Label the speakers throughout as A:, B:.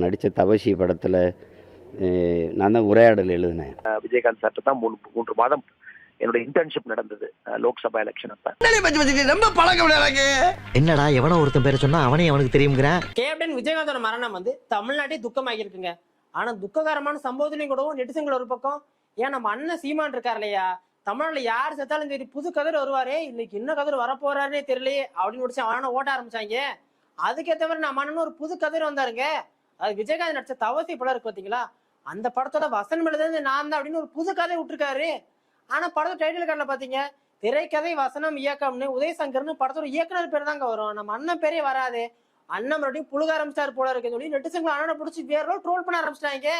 A: அவர் நடித்த தவசி படத்தில் நான் தான் உரையாடல் எழுதினேன்.
B: விஜயகாந்த் சார்ட்ட தான் மூணு மூன்று மாதம் என்னோட இன்டர்ன்ஷிப் நடந்தது லோக்சபா எலெக்ஷன் அப்ப.
C: ரொம்ப பழக்கம்
D: என்னடா எவனோ ஒருத்தன் பேரை சொன்னா அவனே அவனுக்கு தெரியுங்கிறான்
E: கேப்டன் விஜயகாந்தோட மரணம் வந்து தமிழ்நாட்டே துக்கமாகி இருக்குங்க ஆனா துக்ககரமான சம்பவத்திலையும் கூடவும் நெட்டிசன்கள் ஒரு பக்கம் ஏன் நம்ம அண்ணன் சீமான் இருக்கார் இல்லையா தமிழ்நாட்டுல யார் செத்தாலும் சரி புது கதிர் வருவாரே இன்னைக்கு என்ன கதிர் வரப்போறாருன்னே தெரியலையே அப்படின்னு முடிச்சு அவன ஓட்ட ஆரம்பிச்சாங்க. அதுக்கேற்ற மாதிரி நம்ம அண்ணன் ஒரு புது கதிர் வந்தாருங்க. அது விஜயகாந்த் நடிச்ச தவசி படம் இருக்கு பாத்தீங்களா? அந்த படத்தோட வசனம் எழுதுறது நான் தான் அப்படின்னு ஒரு புது கதை விட்டுருக்காரு. ஆனா படத்தை டைட்டில் கார்டில் பாத்தீங்க திரைக்கதை வசனம் இயக்கம்னு உதயசங்கர்னு படத்தோட இயக்குனர் பேர் தாங்க வரும். நம்ம அண்ணன் பேரே வராது. அண்ணன் மறுபடியும் புழுக ஆரம்பிச்சார் போல இருக்குன்னு சொல்லி நெட்டிசங்களை அண்ணனை பிடிச்சி வேற ட்ரோல் பண்ண ஆரம்பிச்சிட்டாங்க.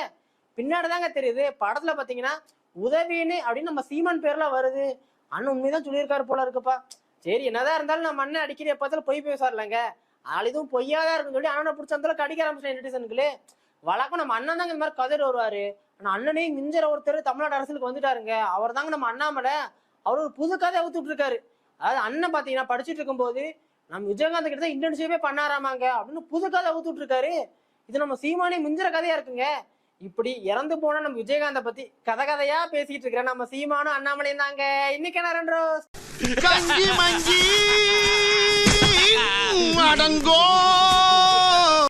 E: பின்னாடி தாங்க தெரியுது படத்துல பாத்தீங்கன்னா உதவின்னு அப்படின்னு நம்ம சீமான் பேர்ல வருது. அண்ணன் உண்மைதான் சொல்லியிருக்காரு போல இருக்குப்பா. சரி என்னதான் இருந்தாலும் நம்ம அண்ணன் அடிக்கடி எப்பத்தாலும் போய் பேசார்லங்க அதனால இதுவும் பொய்யாதான் இருக்குன்னு சொல்லி அண்ணனை பிடிச்ச கடிக்க அளவுக்கு ஆரம்பிச்சிட்டேன் நெட்டிசனுக்கு வழக்கம் நம்ம அண்ணன் தாங்க இந்த மாதிரி கதறி வருவாரு. ஆனா அண்ணனையும் மிஞ்சற ஒருத்தர் தமிழ்நாடு அரசுக்கு வந்துட்டாருங்க. அவர் தாங்க நம்ம அண்ணாமலை. அவர் ஒரு புது கதை ஊத்துட்டு இருக்காரு அதாவது அண்ணன் பாத்தீங்கன்னா படிச்சுட்டு இருக்கும்போது நம்ம விஜயகாந்த் கிட்ட தான் இன்டர்ன்ஷிப்பே பண்ணாராமாங்க அப்படின்னு புது கதை ஊத்துட்டு இருக்காரு இது நம்ம சீமானே மிஞ்சற கதையா இருக்குங்க. இப்படி இறந்து போன நம்ம விஜயகாந்த பத்தி கதை கதையா பேசிட்டு இருக்கிற நம்ம சீமானும் அண்ணாமலையும் தாங்க. இன்னைக்கு என்ன ரெண்டு
C: அடங்கோ.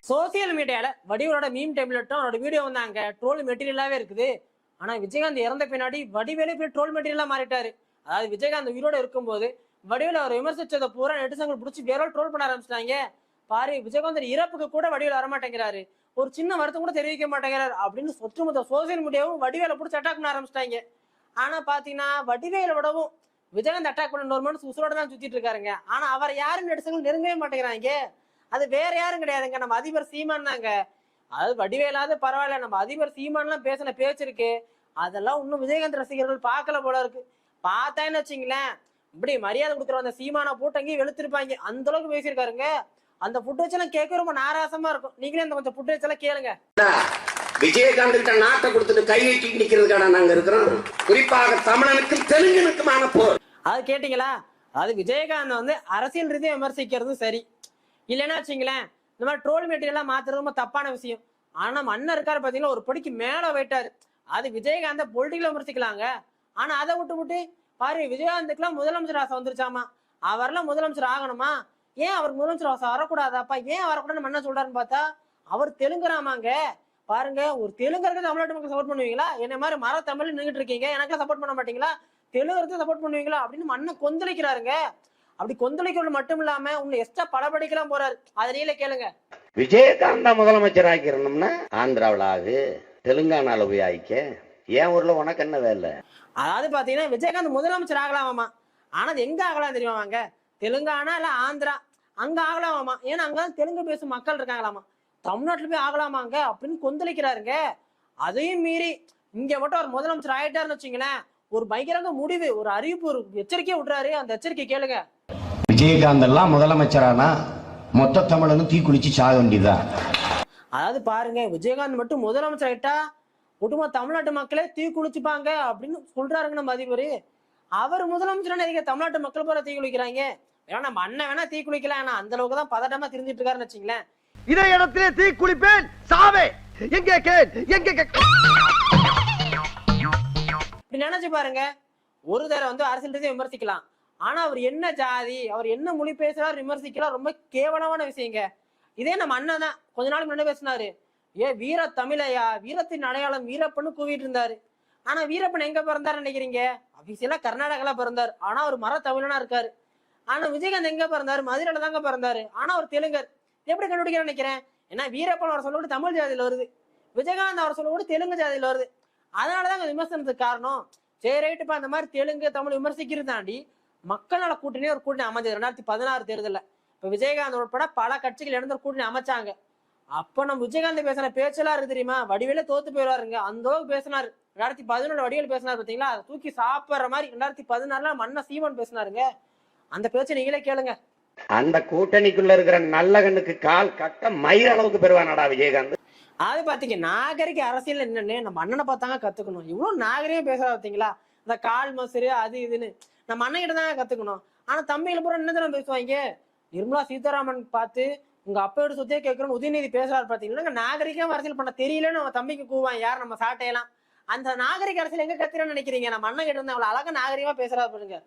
E: சோசியல் மீடியால வடிவேலோட மீம் டெம்லெட்டும் அவரோட வீடியோ வந்தாங்க ட்ரோல் மெட்டீரியலாவே இருக்குது. ஆனா விஜயகாந்த் இறந்த பின்னாடி வடிவேலே போய் ட்ரோல் மெட்டீரியலா மாறிட்டாரு. அதாவது விஜயகாந்த் உயிரோட இருக்கும்போது வடிவேல அவர் விமர்சிச்சதை பூரா நெட்டிசங்கள் பிடிச்சி வேற ட்ரோல் பண்ண ஆரம்பிச்சிட்டாங்க. பாரு விஜயகாந்த் இறப்புக்கு கூட வடிவேல் வரமாட்டேங்கிறாரு. ஒரு சின்ன வருத்தம் கூட தெரிவிக்க மாட்டேங்கிறாரு அப்படின்னு ஒட்டுமொத்த சோசியல் மீடியாவும் வடிவேல பிடிச்சி அட்டாக் பண்ண ஆரம்பிச்சிட்டாங்க. ஆனா பாத்தீங்கன்னா வடிவேல விடவும் விஜயகாந்த் அட்டாக் பண்ண ஒரு மனுஷன் உசுரோட தான் சுத்திட்டு இருக்காருங்க. ஆனா அவர் யாரும் நெட்டிசங்கள் நெருங்கவே மாட்டேங்கிறாங்க அது வேற யாரும் கிடையாதுங்க. நம்ம அதிபர் சீமான் தாங்க. அது வடிவேலாவது பரவாயில்ல. நம்ம அதிபர் சீமான்லாம் பேசின பேச்சு இருக்கு. அதெல்லாம் இன்னும் விஜயகாந்த் ரசிகர்கள் பார்க்கல போல இருக்கு. பார்த்தான்னு வச்சிங்களேன்? இப்படி மரியாதை கொடுக்குற அந்த சீமான போட்டங்கி வெளுத்திருப்பாங்க. அந்த அளவுக்கு பேசியிருக்காருங்க. அந்த ஃபுட்டேஜ் எல்லாம் கேட்க ரொம்ப நாராசமா இருக்கும். நீங்களே அந்த கொஞ்சம் ஃபுட்டேஜ் எல்லாம் கேளுங்க.
F: விஜயகாந்த் கிட்ட நாட்டை கொடுத்துட்டு கை நீட்டி நிக்கிறதுக்கான நாங்க இருக்கிறோம். குறிப்பாக தமிழனுக்கும் தெலுங்கனுக்குமான போர்.
E: அது கேட்டீங்களா? அது விஜயகாந்த் வந்து அரசியல் ரீதியை விமர்சிக்கிறது சரி. இல்லைன்னா வச்சுங்களேன் இந்த மாதிரி ட்ரோல் மெட்டீரியல்லாம் மாத்துறது ரொம்ப தப்பான விஷயம். ஆனா நம்ம அண்ணன் இருக்காரு பாத்தீங்கன்னா ஒரு படிக்கு மேல போயிட்டாரு. அது விஜயகாந்த பொலிட்டிக்கல விமர்சிக்கலாங்க. ஆனா அதை விட்டு விட்டு பாரு விஜயகாந்துக்குலாம் முதலமைச்சர் ஆசை வந்துருச்சாமா? அவர்லாம் முதலமைச்சர் ஆகணுமா? ஏன் அவர் முதலமைச்சர் ஆசை வரக்கூடாதாப்பா? ஏன் வரக்கூடாதுன்னு நம்ம என்ன சொல்றாருன்னு பார்த்தா அவர் தெலுங்குராமாங்க பாருங்க ஒரு தெலுங்கருக்கு தமிழ்நாட்டு மக்கள் சப்போர்ட் பண்ணுவீங்களா? என்ன மாதிரி மர தமிழ் நின்றுட்டு இருக்கீங்க எனக்கெல்லாம் சப்போர்ட் பண்ண மாட்டீங்களா? தெலுங்கருக்கு சப்போர்ட் பண்ணுவீங்களா? அப்படின்னு மண்ணை கொந்தளிக்கிறாருங்க. அப்படி கொந்தளிக்கிறது மட்டும் இல்லாம உங்களை எக்ஸ்ட்ரா படபடிக்கலாம் போறாரு. அதிலேயே கேளுங்க.
F: விஜயகாந்த முதலமைச்சர் ஆக்கிரணும்னா ஆந்திராவில் ஆகு தெலுங்கானால போய் ஆயிக்க. என் ஊர்ல உனக்கு என்ன வேலை?
E: அதாவது பாத்தீங்கன்னா விஜயகாந்த் முதலமைச்சர் ஆகலாமாமா? ஆனா அது எங்க ஆகலாம் தெரியுமாங்க தெலுங்கானா இல்ல ஆந்திரா? அங்க ஆகலாமாமா? ஏன்னா அங்கதான் தெலுங்கு பேசும் மக்கள் இருக்காங்களாமா? தமிழ்நாட்டுல போய் ஆகலாமாங்க? அப்படின்னு கொந்தளிக்கிறாருங்க. அதையும் மீறி இங்க மட்டும் ஒரு முதலமைச்சர் ஆயிட்டாருன்னு வச்சுங்களேன் ஒரு பயங்கரங்க முடிவு ஒரு அறிவிப்பு ஒரு எச்சரிக்கையை விடுறாரு. அந்த எச்சரிக்கை கேளுங்க.
G: விஜயகாந்த் எல்லாம் முதலமைச்சரானா? மொத்த தமிழனும் தீக்குளிச்சு சாக வேண்டியதுதான்
E: அதாவது பாருங்க விஜயகாந்த் மட்டும் முதலமைச்சர் ஆயிட்டா ஒட்டுமொத்த தமிழ்நாட்டு மக்களே தீ குளிச்சுப்பாங்க அப்படின்னு சொல்றாருங்க நம்ம அதிபர். அவர் முதலமைச்சர் எதுக்கு தமிழ்நாட்டு மக்கள் போல தீ குளிக்கிறாங்க? வேணா நம்ம அண்ணன் வேணா தீ குளிக்கலாம் ஆனா அந்த அளவுக்கு தான் பதட்டமா தெரிஞ்சிட்டு இருக்காருன்னு வச்சுங்களேன்.
C: இதே இடத்திலே தீ குளிப்பேன். சாவே! எங்கே கேன் எங்கே கே
E: இப்படி நினைச்சு பாருங்க. ஒரு தடவை வந்து அரசியல் விமர்சிக்கலாம். ஆனா அவர் என்ன ஜாதி அவர் என்ன மொழி பேசுறாரு விமர்சிக்கலாம். ரொம்ப கேவலமான விஷயங்க. இதே நம்ம அண்ணன் தான். கொஞ்ச நாள் முன்னாடி பேசினாரு. ஏ வீர தமிழையா வீரத்தின் அடையாளம் வீரப்பன்னு கூவிட்டு இருந்தாரு. ஆனா வீரப்பன் எங்க பிறந்தாரு நினைக்கிறீங்க? அபிஷியலா கர்நாடகால பிறந்தார். ஆனா அவர் மர தமிழனா இருக்காரு. ஆனா விஜயகாந்த் எங்க பிறந்தாரு? மதுரையில தாங்க பிறந்தாரு. ஆனா அவர் தெலுங்கர். எப்படி கண்டுபிடிக்க நினைக்கிறேன்? ஏன்னா வீரப்பன் அவர் சொல்லக்கூட தமிழ் ஜாதியில வருது. விஜயகாந்த் அவர் சொல்லக்கூட தெலுங்கு ஜாதியில வருது. அதனாலதாங்க விமர்சனத்துக்கு காரணம். சரி ரைட்டுப்பா அந்த மாதிரி தெலுங்கு தமிழ் விமர்சிக்கிறது தாண்டி மக்கள் நல கூட்டணி ஒரு கூட்டணி அமைஞ்சது. ரெண்டாயிரத்தி பதினாறு தேர்தலில். இப்ப விஜயகாந்த் உட்பட பல கட்சிகள் இழந்த ஒரு கூட்டணி அமைச்சாங்க. அப்ப நம்ம விஜயகாந்த் பேசின பேச்செல்லாம் இருக்கு தெரியுமா? வடிவேல தோத்து போயிடுவாருங்க அந்த அளவுக்கு பேசினாரு. ரெண்டாயிரத்தி பதினொன்று வடிவேல் பேசினார் பாத்தீங்களா அதை தூக்கி சாப்பிடுற மாதிரி ரெண்டாயிரத்தி பதினாறுல மன்ன சீமன் பேசினாருங்க. அந்த பேச்சை நீங்களே கேளுங்க.
F: அந்த கூட்டணிக்குள்ள இருக்கிற நல்ல கண்ணுக்கு கால் கட்ட மயிர் அளவுக்கு பெறுவானடா விஜயகாந்த்?
E: அது பாத்தீங்க நாகரிக அரசியல் என்னன்னு நம்ம அண்ணனை பார்த்தாங்க கத்துக்கணும். இவ்வளவு நாகரிகம் பேசுறா பாத்தீங்களா? இந்த கால் மசுறு அது இதுன்னு. நம்ம அண்ணன் கிட்ட தாங்க கத்துக்கணும். ஆனா தம்பியில பூரா என்ன பேசுவாங்க? நிர்மலா சீதாராமன் பார்த்து உங்க அப்பையோட சுத்தியே கேட்கறோம் உதயநிதி பேசுறாரு பாத்தீங்கன்னா நாகரிகம் அரசியல் பண்ண தெரியலன்னு நம்ம தம்பிக்கு கூவான் யார் நம்ம சாட்டையெல்லாம்? அந்த நாகரிக அரசியல் எங்க கத்துறேன்னு நினைக்கிறீங்க? நம்ம அண்ணன் கிட்ட இருந்து அவ்வளவு அழகா நாகரிகமா பேசுறாரு பாருங்க.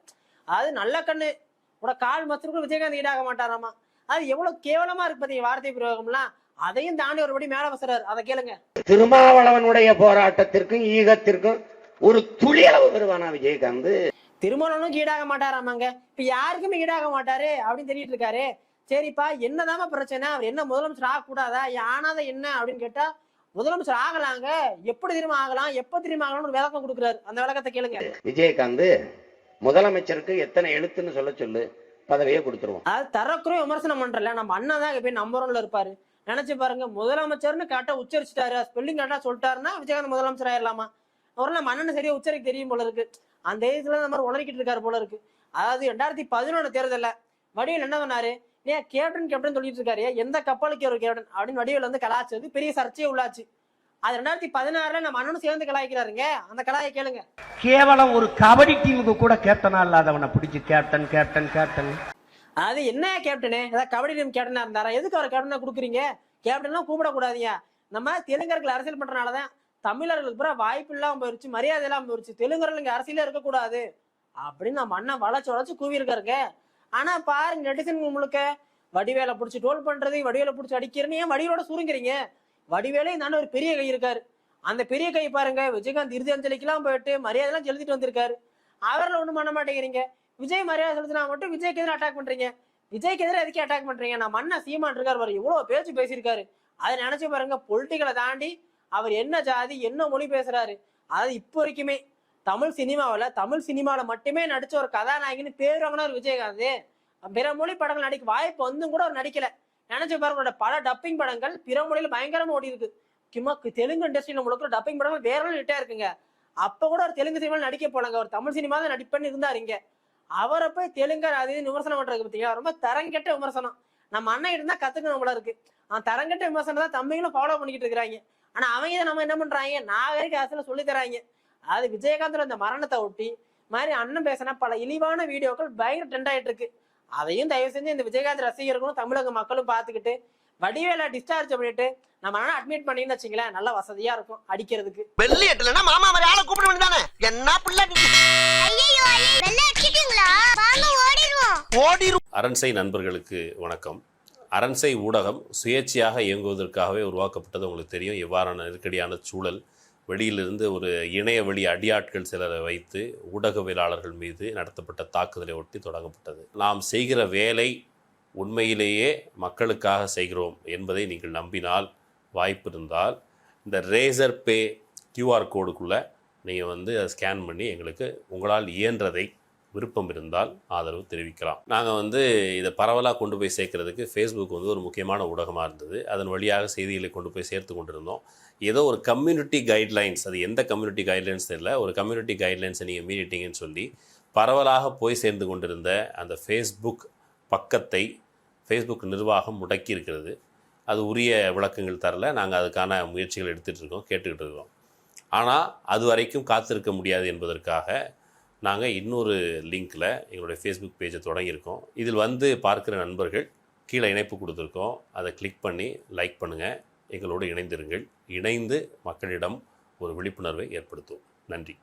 E: அது நல்ல கண்ணு. உட கால் மசருக்கு விஜயகாந்த் ஈடாக மாட்டாராமா? அது எவ்வளவு கேவலமா இருக்கு பாத்தீங்க வார்த்தை பிரயோகம்லாம்? அதையும் தாண்டி ஒருபடி மேல பேசுறாரு அதை கேளுங்க.
F: திருமாவளவனுடைய போராட்டத்திற்கும் ஈகத்திற்கும் ஒரு துளியளவு வருவானா விஜயகாந்த்?
E: திருமணனும் ஈடாக மாட்டாராமாங்க. இப்ப யாருக்குமே ஈடாக மாட்டாரு அப்படின்னு தெரியிட்டு இருக்காரு. சரிப்பா என்னதாம்மா பிரச்சனை? அவர் என்ன முதலமைச்சர் ஆகக்கூடாதா? ஆனாத என்ன அப்படின்னு கேட்டா முதலமைச்சர் ஆகலாங்க. எப்படி திரும்ப ஆகலாம்? எப்ப திரும்ப ஆகலாம்னு விளக்கம் கொடுக்குறாரு. அந்த விளக்கத்தை கேளுங்க.
F: விஜயகாந்த் முதலமைச்சருக்கு எத்தனை எழுத்துன்னு சொல்ல சொல்லு. பதவியை கொடுத்துருவோம்.
E: அது தரக்குறைய விமர்சனம் பண்றல நம்ம அண்ணா தான் போய் நம்பர் ஒன்ல இருப்பாரு. நினைச்சு பாருங்க முதலமைச்சர்னு கரெக்டா உச்சரிச்சிட்டாரு. ஸ்பெல்லிங் கரெக்டா சொல்லிட்டாருன்னா விஜயகாந்த் முதலமைச்சர் ஆயிடலாமா அவரெல்லாம் நம்ம அண்ணன் சரியா உச்சரிக்க தெரியும் போல இருக்கு. அந்த ஏஜ்ல இந்த மாதிரி உளறிக்கிட்டு இருக்காரு போல இருக்கு. அதாவது ரெண்டாயிரத்தி பதினொன்று தேர்தல்ல வடிவேல் என்ன சொன்னாரு? ஏன் கேப்டன் கேப்டன் சொல்லிட்டு இருக்காரு. எந்த கப்பலுக்கு ஒரு கேப்டன் அப்படின்னு வடிவேல் வந்து கலாச்சது பெரிய சர்ச்சையே உள்ளாச்சு. அது ரெண்டாயிரத்தி பதினாறுல நம்ம அண்ணனும் சேர்ந்து கலாய்க்கிறாருங்க. அந்த கலாயை கேளுங்க.
C: கேவலம் ஒரு கபடி டீமுக்கு கூட கேப்டனா இல்லாதவனை பிடிச்சி கேப்டன் கேப்டன் கேப்டன்
E: அது என்ன கேப்டனு ஏதாவது கபடி டீம் கேப்டனா இருந்தாரா? எதுக்கு அவர் கேப்டனா கொடுக்குறீங்க? கேப்டன்லாம் கூப்பிடக்கூடாதீங்க நம்ம தெலுங்கர்கள் அரசியல் பண்றனாலதான் தமிழர்களுக்கு பூரா வாய்ப்பு இல்லாம போயிருச்சு மரியாதை இல்லாம போயிருச்சு. தெலுங்கர்கள் இங்க அரசியல இருக்கக்கூடாது. அப்படின்னு நம்ம அண்ணன் வளைச்சு வளைச்சு கூவியிருக்காருங்க ஆனா பாருங்க நெட்டிசன் முழுக்க. வடிவேலை பிடிச்சி டோல் பண்றது வடிவேலை பிடிச்சி அடிக்கிறேன்னு ஏன் வடிவேலோட சுருங்குறீங்க? வடிவேலே இந்த ஒரு பெரிய கை இருக்காரு. அந்த பெரிய கை பாருங்க. விஜயகாந்த் இறுதி அஞ்சலிக்கெல்லாம் போயிட்டு மரியாதை எல்லாம் செலுத்திட்டு வந்திருக்காரு. அவரில் ஒண்ணும் பண்ண மாட்டேங்கிறீங்க. விஜய் மரியாதை செலுத்தினா மட்டும் விஜய்க்கு எதிராக அட்டாக் பண்றீங்க. விஜய்க்கு எதிராக எதுக்கு அட்டாக் பண்றீங்க? நான் அண்ணன் சீமான் இருக்காரு பாரு. இவ்வளவு பேச்சு பேசியிருக்காரு. அதை நினைச்சு பாருங்க. பொலிட்டிக்கலை தாண்டி அவர் என்ன ஜாதி என்ன மொழி பேசுறாரு. அதாவது இப்போ வரைக்குமே தமிழ் சினிமாவில் தமிழ் சினிமாவில் மட்டுமே நடிச்ச ஒரு கதாநாயகின்னு பேர் வாங்கினார் விஜயகாந்த். பிற மொழி படங்கள் நடிக்க வாய்ப்பு வந்தும் கூட அவர் நடிக்கல. நினைச்சு பாருங்க. பல டப்பிங் படங்கள் பிற மொழியில் பயங்கரமா ஓடி இருக்கு முக்கியமா தெலுங்கு இண்டஸ்ட்ரி முழுக்கிற டப்பிங் படங்கள் வேற ஹிட்டா இருக்குங்க. அப்ப கூட ஒரு தெலுங்கு சினிமாவில் நடிக்க போனாங்க. ஒரு தமிழ் சினிமா தான் நடிப்பேன்னு இருந்தாரு இங்க. அவரை போய் தெலுங்கர் அது விமர்சனம் பண்றது பார்த்தீங்களா ரொம்ப தரங்கெட்ட விமர்சனம். நம்ம அண்ணன் இருந்தா கற்றுக்கணும் போல இருக்கு. அவன் தரங்கெட்ட விமர்சனம் தான் தம்பிங்களும் ஃபாலோ பண்ணிக்கிட்டு இருக்கிறாங்க. ஆனா அவங்க இதை நம்ம என்ன பண்றாங்க? நாகரிக அரசியல சொல்லி தராங்க. அது விஜயகாந்தோட அந்த மரணத்தை ஒட்டி மாதிரி அண்ணன் பேசினா பல இழிவான வீடியோக்கள் பயங்கர ட்ரெண்ட் ஆயிட்டு இருக்கு. அதையும் தயவு செஞ்சு இந்த விஜயகாந்த் ரசிகர்களும் தமிழக மக்களும் பார்த்துக்கிட்டு வடிவேல டிஸ்சார்ஜ் பண்ணிட்டு நம்ம அண்ணன் அட்மிட் பண்ணீங்கன்னு வச்சுங்களேன் நல்ல வசதியா இருக்கும் அடிக்கிறதுக்கு.
C: வெள்ளி எட்டுலன்னா மாமா மாதிரி ஆளை கூப்பிட வேண்டியதானே என்ன பிள்ளை நீ? ஓடி
H: அரண்சை நண்பர்களுக்கு வணக்கம். அரண்சை ஊடகம் சுயேட்சையாக இயங்குவதற்காகவே உருவாக்கப்பட்டது உங்களுக்கு தெரியும். எவ்வாறான நெருக்கடியான சூழல். வெளியிலிருந்து ஒரு இணைய வழி அடியாட்கள் சிலரை வைத்து ஊடகவியலாளர்கள் மீது நடத்தப்பட்ட தாக்குதலை ஒட்டி தொடங்கப்பட்டது. நாம் செய்கிற வேலை உண்மையிலேயே மக்களுக்காக செய்கிறோம் என்பதை நீங்கள் நம்பினால் வாய்ப்பு இருந்தால் இந்த ரேசர் பே கியூஆர் கோடுக்குள்ளே நீங்கள் வந்து அதை ஸ்கேன் பண்ணி எங்களுக்கு உங்களால் இயன்றதை விருப்பம் இருந்தால் ஆதரவு தெரிவிக்கலாம். நாங்கள் வந்து இதை பரவலாக கொண்டு போய் சேர்க்கறதுக்கு ஃபேஸ்புக் வந்து ஒரு முக்கியமான ஊடகமாக இருந்தது. அதன் வழியாக செய்திகளை கொண்டு போய் சேர்த்து கொண்டிருந்தோம். ஏதோ ஒரு கம்யூனிட்டி கைட்லைன்ஸ் அது எந்த கம்யூனிட்டி கைட்லைன்ஸ் தெரியல ஒரு கம்யூனிட்டி கைட்லைன்ஸை நீங்கள் மீறிட்டீங்கன்னு சொல்லி பரவலாக போய் சேர்ந்து கொண்டிருந்த அந்த ஃபேஸ்புக் பக்கத்தை ஃபேஸ்புக் நிர்வாகம் முடக்கி இருக்கிறது அது உரிய விளக்கங்கள் தரல. நாங்கள் அதுக்கான முயற்சிகள் எடுத்துகிட்டு இருக்கோம் கேட்டுக்கிட்டு இருக்கோம். ஆனால் அது வரைக்கும் காத்திருக்க முடியாது என்பதற்காக நாங்கள் இன்னொரு லிங்க்கில் எங்களுடைய ஃபேஸ்புக் பேஜை தொடங்கியிருக்கோம். இதில் வந்து பார்க்குற நண்பர்கள் கீழே இணைப்பு கொடுத்துருக்கோம். அதை கிளிக் பண்ணி லைக் பண்ணுங்கள் எங்களோடு இணைந்திருங்கள். இணைந்து மக்களிடம் ஒரு விழிப்புணர்வை ஏற்படுத்துவோம். நன்றி.